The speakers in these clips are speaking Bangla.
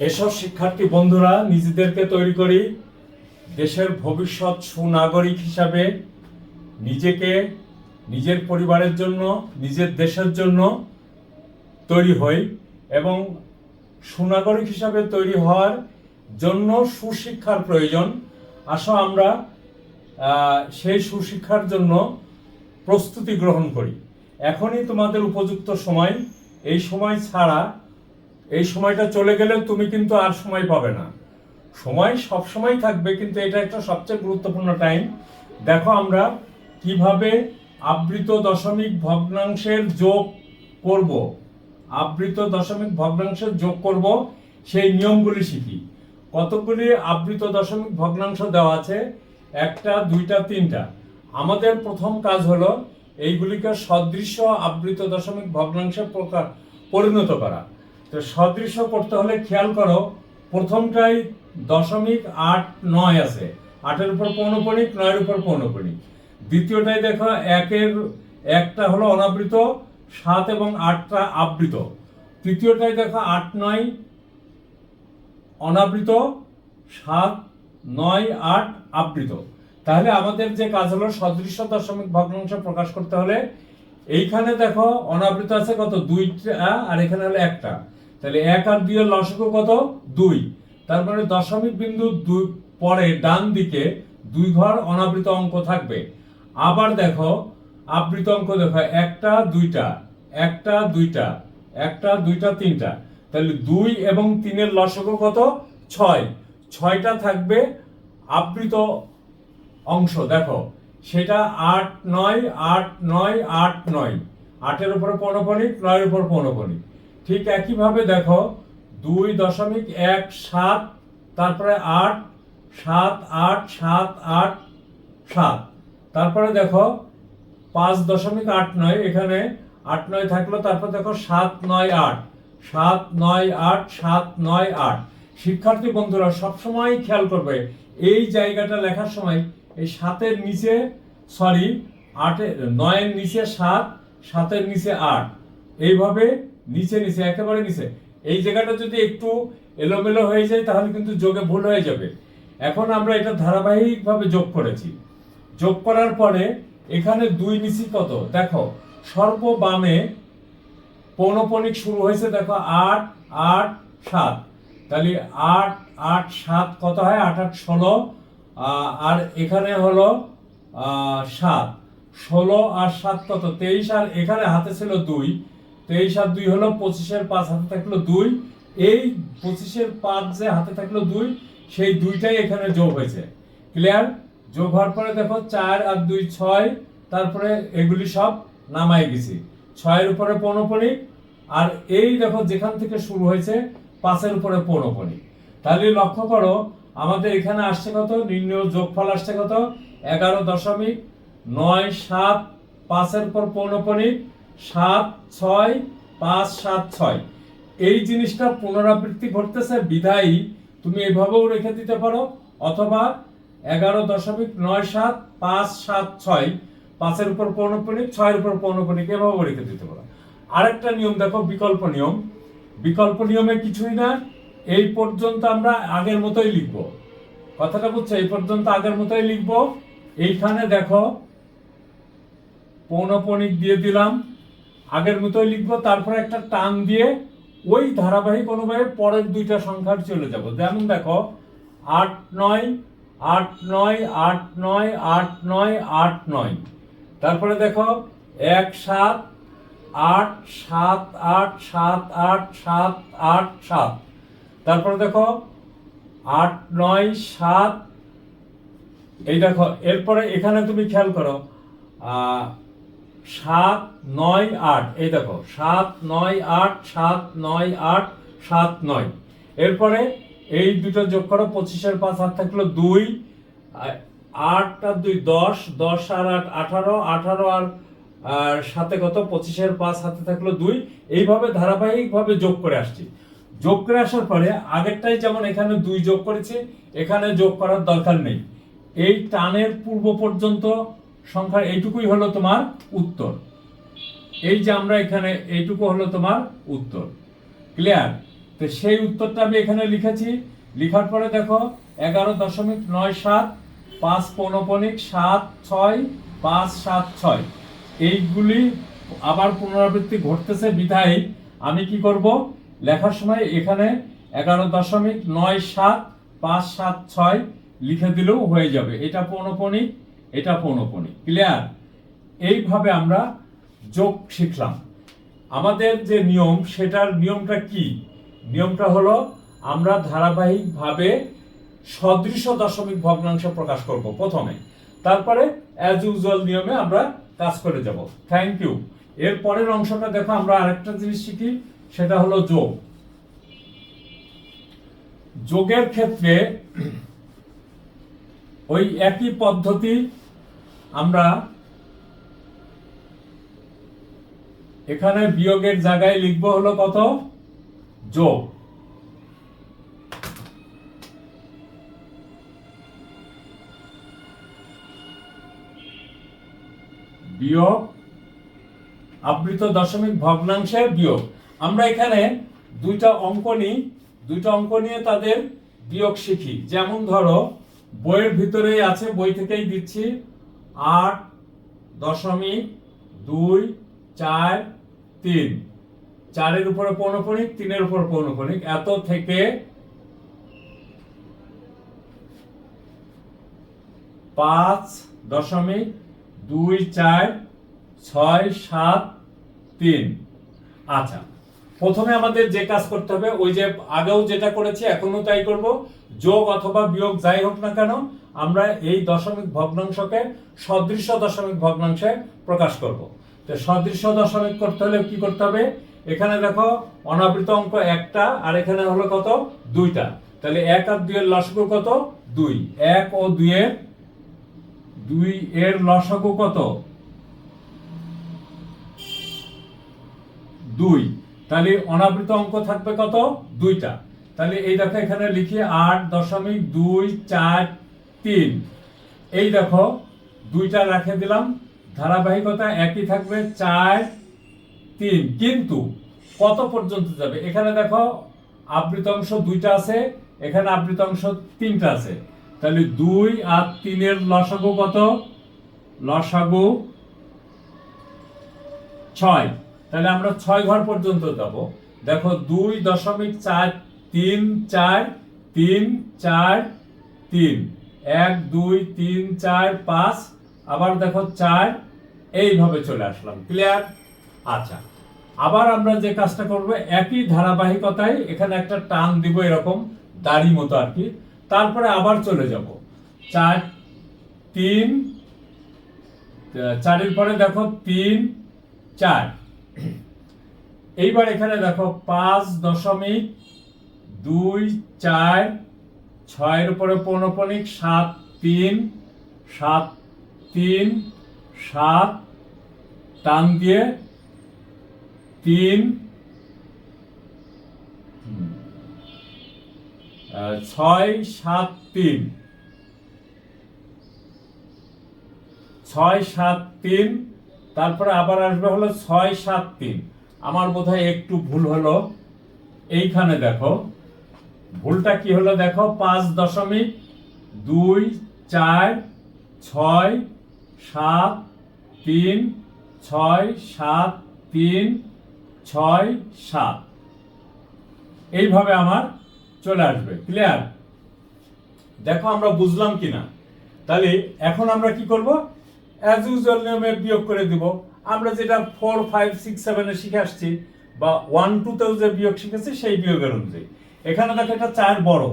এসব শিক্ষার্থী বন্ধুরা, নিজেদেরকে তৈরি করি। দেশের ভবিষ্যৎ সুনাগরিক হিসাবে নিজেকে, নিজের পরিবারের জন্য, নিজের দেশের জন্য তৈরি হই এবং সুনাগরিক হিসাবে তৈরি হওয়ার জন্য সুশিক্ষার প্রয়োজন। আসো আমরা সেই সুশিক্ষার জন্য প্রস্তুতি গ্রহণ করি। এখনই তোমাদের উপযুক্ত সময়। এই সময় ছাড়া এই সময়টা চলে গেলে তুমি কিন্তু আর সময় পাবে না। সময় সব সময় থাকবে, কিন্তু এটা একটা সবচেয়ে গুরুত্বপূর্ণ টাইম দেখো আমরা কীভাবে আবৃত দশমিক ভগ্নাংশের যোগ করব। আবৃত দশমিক ভগ্নাংশের যোগ করব, সেই নিয়মগুলি শিখি। কতগুলি আবৃত দশমিক ভগ্নাংশ দেওয়া আছে? একটা, দুইটা, তিনটা। আমাদের প্রথম কাজ হলো এইগুলিকে সদৃশ্য আবৃত দশমিক ভগ্নাংশে প্রকার পরিণত করা। তো সদৃশ্য করতে হলে খেয়াল করো, প্রথমটাই দশমিক আট নয় আছে। আটের উপর পৌনপণিক নয়ের উপর পৌনপণিক দ্বিতীয়টাই দেখো, একের, একটা হলো অনাবৃত, সাত এবং আটটা আবৃত। তৃতীয়টাই দেখো, আট নয়, অনাবৃত, সাত, নয়, আট আবৃত। তাহলে আমাদের যে কাজ হলো সদৃশ্য দশমিক ভগ্নাংশ প্রকাশ করতে হলে, এইখানে দেখো অনাবৃত আছে কত? দুইটা, আর এখানে হলো একটা। তাহলে এক আর দুই এর লসক কত? দুই। তার মানে দশমিক বিন্দু দুই পরে ডান দিকে দুই ঘর অনাবৃত অঙ্ক থাকবে। আবার দেখো, আবৃত অঙ্ক দেখো, একটা, দুইটা একটা দুইটা একটা, দুইটা, তিনটা। তাহলে দুই এবং তিনের লসক কত? ছয়। ছয়টা থাকবে আবৃত অংশ। দেখো, সেটা আট নয় আট নয় আট নয়। আটের উপরে পৌনপণিক নয়ের উপর পৌনপণিক ঠিক একইভাবে দেখো, দুই দশমিক এক সাত, তারপরে আট, সাত আট সাত আট, সাত। তারপরে দেখো, পাঁচ দশমিক আট নয়, এখানে আট নয় থাকল, তারপর দেখো সাত নয় আট, সাত নয় আট, সাত নয় আট। শিক্ষার্থী বন্ধুরা, সবসময় খেয়াল করবে, এই জায়গাটা লেখার সময় এই সাতের নিচে সরি আটের, নয়ের নিচে সাত, সাতের নিচে আট। এইভাবে নিচে নিচে, একেবারে নিচে। এই জায়গাটা যদি একটু এলোমেলো হয়ে যায়, তাহলে কিন্তু যোগে ভুল হয়ে যাবে। এখন আমরা এটা ধারাবাহিকভাবে যোগ করেছি। যোগ করার পরে এখানে দুই নিচি কত? দেখো সর্ব বামে পৌনপণিক শুরু হয়েছে, দেখো, আট আট, সাত। তাহলে আট আট, সাত কত হয়? আট আট, ষোলো। আর এখানে হলো সাত। ষোলো আর সাত কত? তেইশ। আর এখানে হাতে ছিল দুই। তেইশ আর দুই হলো পঁচিশের পাঁচ হাতে থাকল দুই। এই পঁচিশের পাঁচ যে হাতে থাকল দুই, সেই দুইটাই এখানে যোগ হয়েছে। ক্লিয়ার যোগ হওয়ার পরে দেখো চার আর দুই ছয়, তারপরে এগুলি সব নামাই গেছি। ছয়ের উপরে পৌনপণিক আর এই দেখো যেখান থেকে শুরু হয়েছে, পাঁচের উপরে পৌনপণিক তাহলে লক্ষ্য করো, আমাদের এখানে আসছে কত? নির্ণয় যোগফল আসছে কত? এগারো দশমিক নয় সাত পাঁচের উপর পৌনপণিক সাত ছয় পাঁচ সাত ছয়। এই জিনিসটা পুনরাবৃত্তি ঘটতেছে, বিধায়ী, তুমি এভাবেও রেখে দিতে পারো, অথবা এগারো দশমিক নয় সাত পাঁচ সাত ছয়, পাঁচের উপর পৌনপণিক ছয়ের উপর পৌনপণিক এভাবেও রেখে দিতে পারো। আরেকটা নিয়ম দেখো, বিকল্প নিয়ম। বিকল্প নিয়মে কিছুই না, এই পর্যন্ত আমরা আগের মতোই লিখব। কথাটা বুঝছ? এই পর্যন্ত আগের মতোই লিখব। এইখানে দেখো পৌনপণিক দিয়ে দিলাম আগের মতোই লিখব, তারপরে একটা টান দিয়ে ওই ধারাবাহিক অনুযায়ী পরের দুইটা সংখ্যার চলে যাব। যেমন দেখো, আট নয় আট নয় আট নয় আট নয় আট নয়। তারপরে দেখো, এক সাত, আট সাত আট সাত আট সাত আট সাত। তারপরে দেখো, আট নয়, সাত। এই দেখো, এরপরে এখানে তুমি খেয়াল করো সাত নয় আট, এই দেখো, সাত নয় আট, সাত নয় আট, সাত নয়। এরপরে এই দুটো যোগ করো, পঁচিশের পাঁচ হাত থাকল দুই, আট আর দুই দশ দশ আর আট আঠারো আঠারো আর সাথে কত? পঁচিশের পাঁচ হাতে থাকল দুই। এইভাবে ধারাবাহিকভাবে যোগ করে আসছি। যোগ করে আসার পরে আগেরটাই যেমন এখানে দুই যোগ করেছি, এখানে যোগ করার দরকার নেই। এই টানের পূর্ব পর্যন্ত সংখ্যা এইটুকুই হলো তোমার উত্তর। এই যে আমরা এখানে এইটুকু হলো তোমার উত্তর। ক্লিয়ার তো সেই উত্তরটা আমি এখানে লিখেছি। লিখার পরে দেখো, এগারো দশমিক নয় সাত, পাঁচ পৌনপনিক সাত ছয়, পাঁচ সাত ছয়। এইগুলি আবার পুনরাবৃত্তি ঘটতেছে বিধায়। আমি কি করব? লেখার সময় এখানে এগারো দশমিক নয় সাত, পাঁচ সাত ছয় লিখে দিলেও হয়ে যাবে। এটা পৌনপনিক এটা পৌনপনিক ক্লিয়ার এইভাবে আমরা যোগ শিখলাম। আমাদের যে নিয়ম, সেটার নিয়মটা কি? নিয়মটা হলো আমরা ধারাবাহিকভাবে সদৃশ দশমিক ভগ্নাংশ প্রকাশ করব প্রথমে। তারপরে অ্যাজ ইউজুয়াল নিয়মে আমরা কাজ করে যাব। থ্যাংক ইউ এর পরের অংশটা দেখো, আমরা আরেকটা জিনিস শিখি, সেটা হলো যোগ। যোগের ক্ষেত্রে ওই একই পদ্ধতি আমরা এখানে বিয়োগের জায়গায় লিখব হলো কত? যোগ। বিয়োগ, আবৃত দশমিক ভগ্নাংশের বিয়োগ। আমরা এখানে দুইটা অঙ্ক নিই। দুইটা অঙ্ক নিয়ে তাদের বিয়োগ শিখি। যেমন ধরো বইয়ের ভিতরেই আছে, বই থেকেই দিচ্ছি। আট, দশমিক দুই, চার, তিন। চারের উপরে পৌনপণিক তিনের উপর পৌনপণিক এত থেকে পাঁচ, দশমিক দুই, চার, ছয়, সাত, তিন। আচ্ছা প্রথমে আমাদের যে কাজ করতে হবে, ওই যে আগেও যেটা করেছি এখনও তাই করব। যোগ অথবা বিয়োগ যাই হোক না কেন, আমরা এই দশমিক ভগ্নাংশকে সদৃশ দশমিক ভগ্নাংশে প্রকাশ করব। তো সদৃশ দশমিক করতে হলে কি করতে হবে? এখানে দেখো, অনাবৃত অঙ্ক একটা, আর এখানে হলো কত? দুইটা। তাহলে এক আর দুইয়ের লসগু কত? দুই। এক ও দুইয়ের দুই এর লসগু কত? দুই। তাহলে অনাবৃত অঙ্ক থাকবে কত? দুইটা। তাহলে এই দেখো এখানে লিখি আট দশমিক দুই চার তিন। এই দেখো, দুইটা রেখে দিলাম। ধারাবাহিকতা একই থাকবে চার তিন। কিন্তু কত পর্যন্ত যাবে? এখানে দেখো, আবৃত অংশ দুইটা আছে, এখানে আবৃত অংশ তিনটা আছে। তাহলে দুই আর তিনের লসাগু কত? লসাগু ছয়। তাহলে আমরা ছয় ঘর পর্যন্ত যাব। দেখো দুই দশমিক চার তিন চার তিন চার তিন। এক, দুই, তিন, চার, পাঁচ, আবার দেখো চার, এইভাবে চলে আসলাম। ক্লিয়ার আচ্ছা। আবার আমরা যে কাজটা করব, একই ধারাবাহিকতায় এখানে একটা টান দিব এরকম, দাড়ি মতো আর কি। তারপরে আবার চলে যাব। চার, তিন চারের পরে দেখো তিন, চার। এইবার এখানে দেখো পাঁচ দশমিক দুই চার, ছয়ের উপরে পৌনপণিক সাত তিন সাত তিন, সাত, টান দিয়ে তিন ছয়, সাত তিন। ছয়, সাত তিন তারপরে আবার আসবে হলো ছয় সাত তিন। আমার বোধহয় একটু ভুল হলো। এইখানে দেখো। ভুলটা কি হলো দেখো? পাঁচ দশমিক দুই চার ছয় সাত তিন, ছয় সাত তিন, ছয় সাত। এইভাবে আমার চলে আসবে। ক্লিয়ার দেখো আমরা বুঝলাম কিনা। তাহলে এখন আমরা কি করব? অ্যাজ ইউজুয়াল নিয়মে বিয়োগ করে দিব। আমরা যেটা ফোর ফাইভ সিক্স সেভেনে শিখে আসছি, বা ওয়ান টুতেও যে বিয়োগ শিখেছি, সেই বিয়োগের অনুযায়ী। এখানে দেখো এটা চার বড়,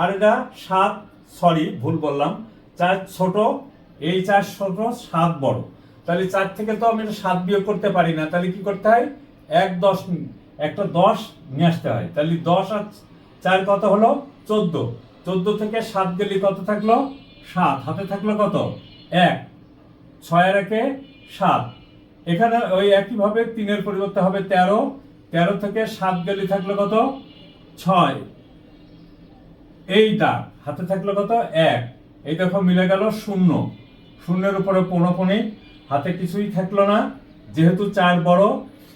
আর এটা সাত সরি ভুল বললাম, চার ছোট, এই চার ছোট, সাত বড়। তাহলে চার থেকে তো আমি এটা সাত বিয়োগ করতে পারি না, তাহলে কি করতে হয়? এক, দশ, একটা দশ নিয়ে আসতে হয়। তাহলে দশ আর চার কত হলো? চোদ্দ। চোদ্দ থেকে সাত গেলে কত থাকল? সাত। হাতে থাকল কত? এক। ছয়ের একে সাত। এখানে ওই একইভাবে তিনের পরিবর্তে হবে তেরো। তেরো থেকে সাত গেলে থাকল কত? ছয়। এই দাগ হাতে থাকল কত? এক। এই দেখো মিলে গেল শূন্য। শূন্যের উপরে পৌনপণি হাতে কিছুই থাকল না। যেহেতু চার বড়,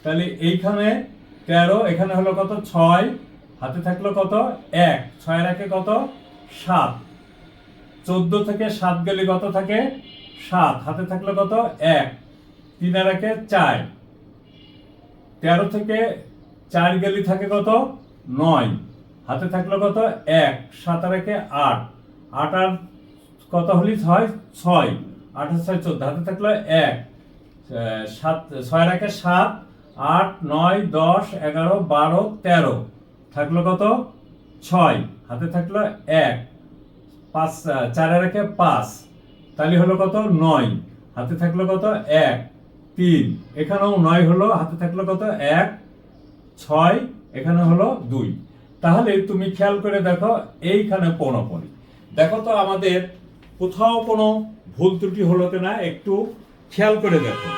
তাহলে এইখানে তেরো, এখানে হলো কত? ছয়। হাতে থাকল কত? এক। ছয় রাখে কত? সাত। চোদ্দ থেকে সাত গেলে কত থাকে? সাত, হাতে থাকলে কত? এক। তিন রাখে চার। তেরো থেকে চার গেলি থাকে কত? নয়। হাতে থাকল কত? এক। সাত রেখে আট। আট আর কত হলি ছয় ছয়। আট আর ছয় চোদ্দ। হাতে থাকল এক। সাত, ছয় রেখে সাত। আট, নয়, দশ, এগারো, বারো, তেরো। থাকল কত? ছয়। হাতে থাকল এক। পাঁচ চারে রেখে পাঁচ। তাহলে হলো কত? নয়। হাতে থাকল কত? এক। তিন। এখানেও নয় হলো, হাতে থাকল কত? এক। ছয়। এখানে হলো দুই। তাহলে তুমি খেয়াল করে দেখো, এইখানে পৌনপনি দেখো তো আমাদের কোথাও কোনো ভুল ত্রুটি হলো কিনা, একটু খেয়াল করে দেখো।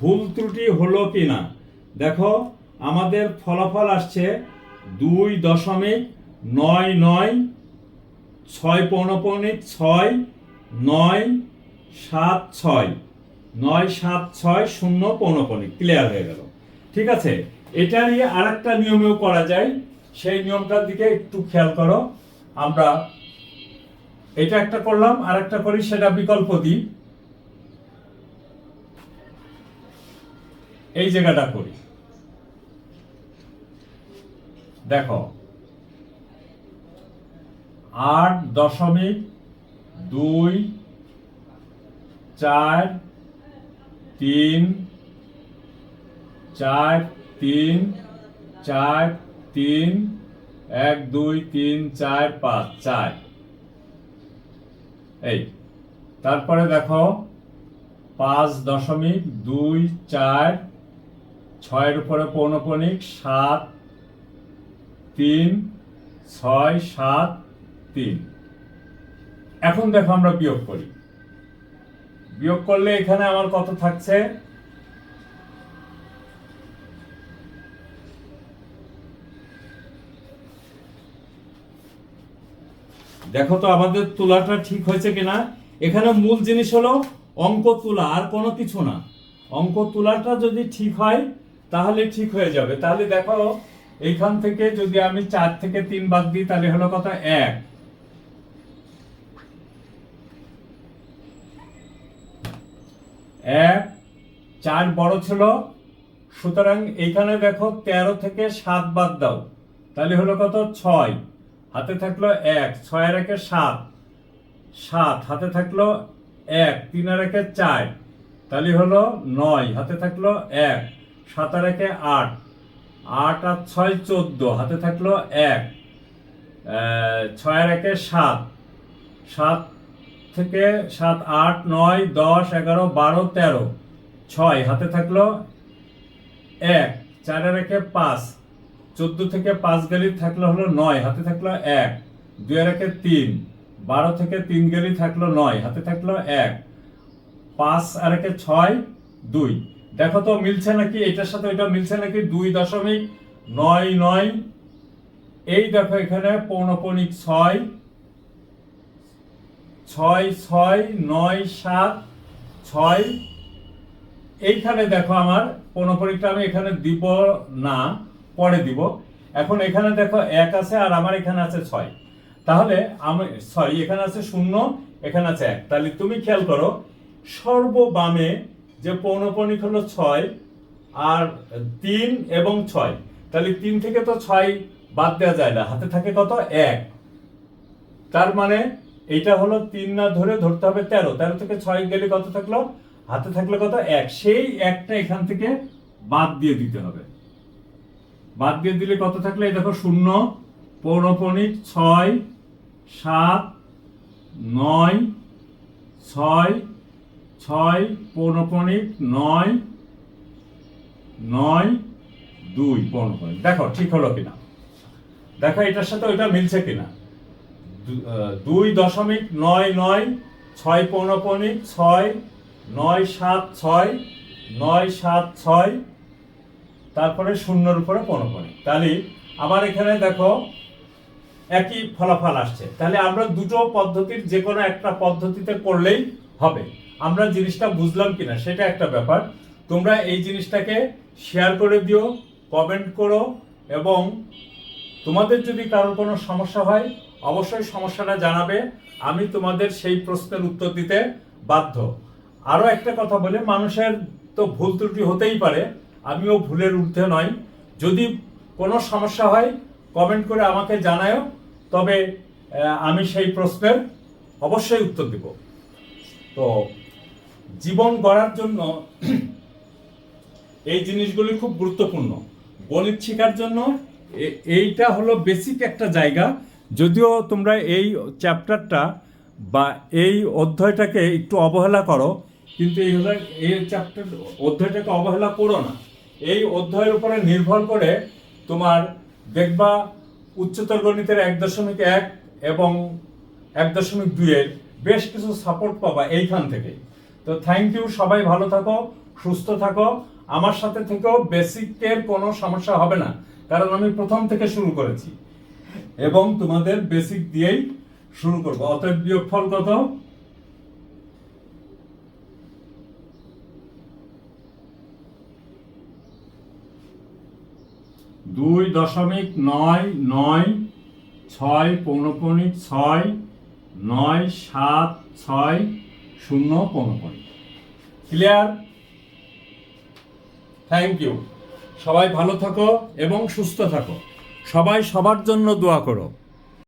ভুল ত্রুটি হলো কিনা? দেখো, আমাদের ফলাফল আসছে দুই দশমিক নয় নয়, ছয় পৌনপণিক ছয় নয় সাত ছয়। নয় সাত ছয় শূন্য পৌনপণিক ক্লিয়ার হয়ে গেল। ঠিক আছে? এটারই আর একটা নিয়মেও করা যায়। সেই নিয়মটার দিকে একটু খেয়াল করো। আমরা এটা একটা করলাম আর একটা করি, সেটা বিকল্প দিই। এই জায়গাটা করি। দেখো, আট দশমিক দুই, চার, তিন চার তিন চার, তিন, এক, দুই, তিন, চার, পাঁচ, চার। এই, তারপরে দেখো, পাঁচ দশমিক দুই, চার, ছয়ের উপরে পৌনপণিক সাত, তিন, ছয়, সাত, তিন। এখন দেখো আমরা বিয়োগ করি। বিয়োগ করলে এখানে আমার কত থাকছে? দেখো তো আমাদের তোলাটা ঠিক হয়েছে কিনা? এখানে মূল জিনিস হলো অঙ্ক তোলা, আর কোনো কিছু না। অঙ্ক তোলাটা যদি ঠিক হয়, তাহলে ঠিক হয়ে যাবে। তাহলে দেখো, এইখান থেকে যদি আমি চার থেকে তিন বাদ দিই, তাহলে হলো কথা এক। এক চার বড় ছিল। সুতরাং এইখানে দেখো তেরো থেকে সাত বাদ দাও। তাহলে হলো কত? ছয়। হাতে থাকল এক ছয় আর একে সাত। সাত হাতে থাকল এক তিন আর একে চার। তাহলে হলো নয় হাতে থাকল এক সাত আর একে আট। আট আর ছয় চোদ্দ হাতে থাকল এক। আহ, ছয় আর একে সাত। সাত থেকে সাত, আট, নয়, দশ, এগারো, বারো, তেরো। ছয়, হাতে থাকল এক। চারে রেখে পাঁচ। চোদ্দ থেকে পাঁচ গেলি থাকল হলো নয়, হাতে থাকল এক। দুই রেখে তিন। বারো থেকে তিন গেলি থাকল নয়, হাতে থাকল এক। পাঁচ আর একে ছয়, দুই। দেখো তো, মিলছে নাকি? এটার সাথে এটা মিলছে নাকি? দুই দশমিক নয় নয়। এই দেখো এখানে পৌনপণিক ছয় ছয় ছয় নয় সাত ছয়। এইখানে দেখো আমার পৌনপণিকটা আমি এখানে দিব না, পরে দিব। এখন এখানে দেখো এক আছে আর আমার এখানে আছে ছয়। তাহলে আমি সরি এখানে আছে শূন্য, এখানে আছে এক। তাহলে তুমি খেয়াল করো, সর্ববামে যে পৌনপণিক হলো ছয় আর তিন এবং ছয়। তাহলে তিন থেকে তো ছয় বাদ দেওয়া যায় না। হাতে থাকে কত? এক। তার মানে এইটা হলো তিন না ধরে ধরতে হবে তেরো। তেরো থেকে ছয় গেলে কত থাকল? হাতে থাকল কত? এক। সেই একটা এখান থেকে বাদ দিয়ে দিতে হবে। বাদ দিয়ে দিলে কত থাকলে? এই দেখো, শূন্য পৌনপণিক ছয়, সাত, নয়, ছয় ছয় পৌনপণিক নয় নয়, দুই। পৌনপণিক দেখো, ঠিক হলো কিনা। দেখো, এটার সাথে ওইটা মিলছে কিনা। দুই দশমিক নয় নয়, ছয় পৌনপণিক ছয় নয় সাত ছয়, নয় সাত ছয়, তারপরে শূন্যর উপরে পৌনপণিক তাহলে আবার এখানে দেখো একই ফলাফল আসছে। তাহলে আমরা দুটো পদ্ধতির যে কোনো একটা পদ্ধতিতে করলেই হবে। আমরা জিনিসটা বুঝলাম কিনা সেটা একটা ব্যাপার। তোমরা এই জিনিসটাকে শেয়ার করে দিও কমেন্ট করো এবং তোমাদের যদি কারোর কোনো সমস্যা হয় অবশ্যই সমস্যাটা জানাবে। আমি তোমাদের সেই প্রশ্নের উত্তর দিতে বাধ্য। আরও একটা কথা বলে, মানুষের তো ভুল ত্রুটি হতেই পারে, আমিও ভুলের ঊর্ধ্বে নয় যদি কোনো সমস্যা হয় কমেন্ট করে আমাকে জানায়ও, তবে আমি সেই প্রশ্নের অবশ্যই উত্তর দেব। তো, জীবন গড়ার জন্য এই জিনিসগুলি খুব গুরুত্বপূর্ণ। গণিত শেখার জন্য এইটা হলো বেসিক একটা জায়গা। যদিও তোমরা এই চ্যাপ্টারটা বা এই অধ্যায়টাকে একটু অবহেলা করো, কিন্তু এই এই চ্যাপ্টার অধ্যায়টাকে অবহেলা করো না। এই অধ্যায়ের উপরে নির্ভর করে তোমার দেখবা উচ্চতর গণিতের এক দশমিক এক এবং এক দশমিক দুইয়ের বেশ কিছু সাপোর্ট পাবা এইখান থেকে। তো থ্যাংক ইউ সবাই ভালো থাকো, সুস্থ থাকো। আমার সাথে থেকেও বেসিকের কোনো সমস্যা হবে না, কারণ আমি প্রথম থেকে শুরু করেছি। এবং তোমাদের বেসিক দিয়েই শুরু করব। অতএব বিয়োগফল কত? দুই দশমিক নয় নয় ছয় পৌনপণিক ছয় নয় সাত ছয় শূন্য পৌনপণিক ক্লিয়ার থ্যাংক ইউ সবাই ভালো থাকো এবং সুস্থ থাকো। সবাই সবার জন্য দোয়া করো।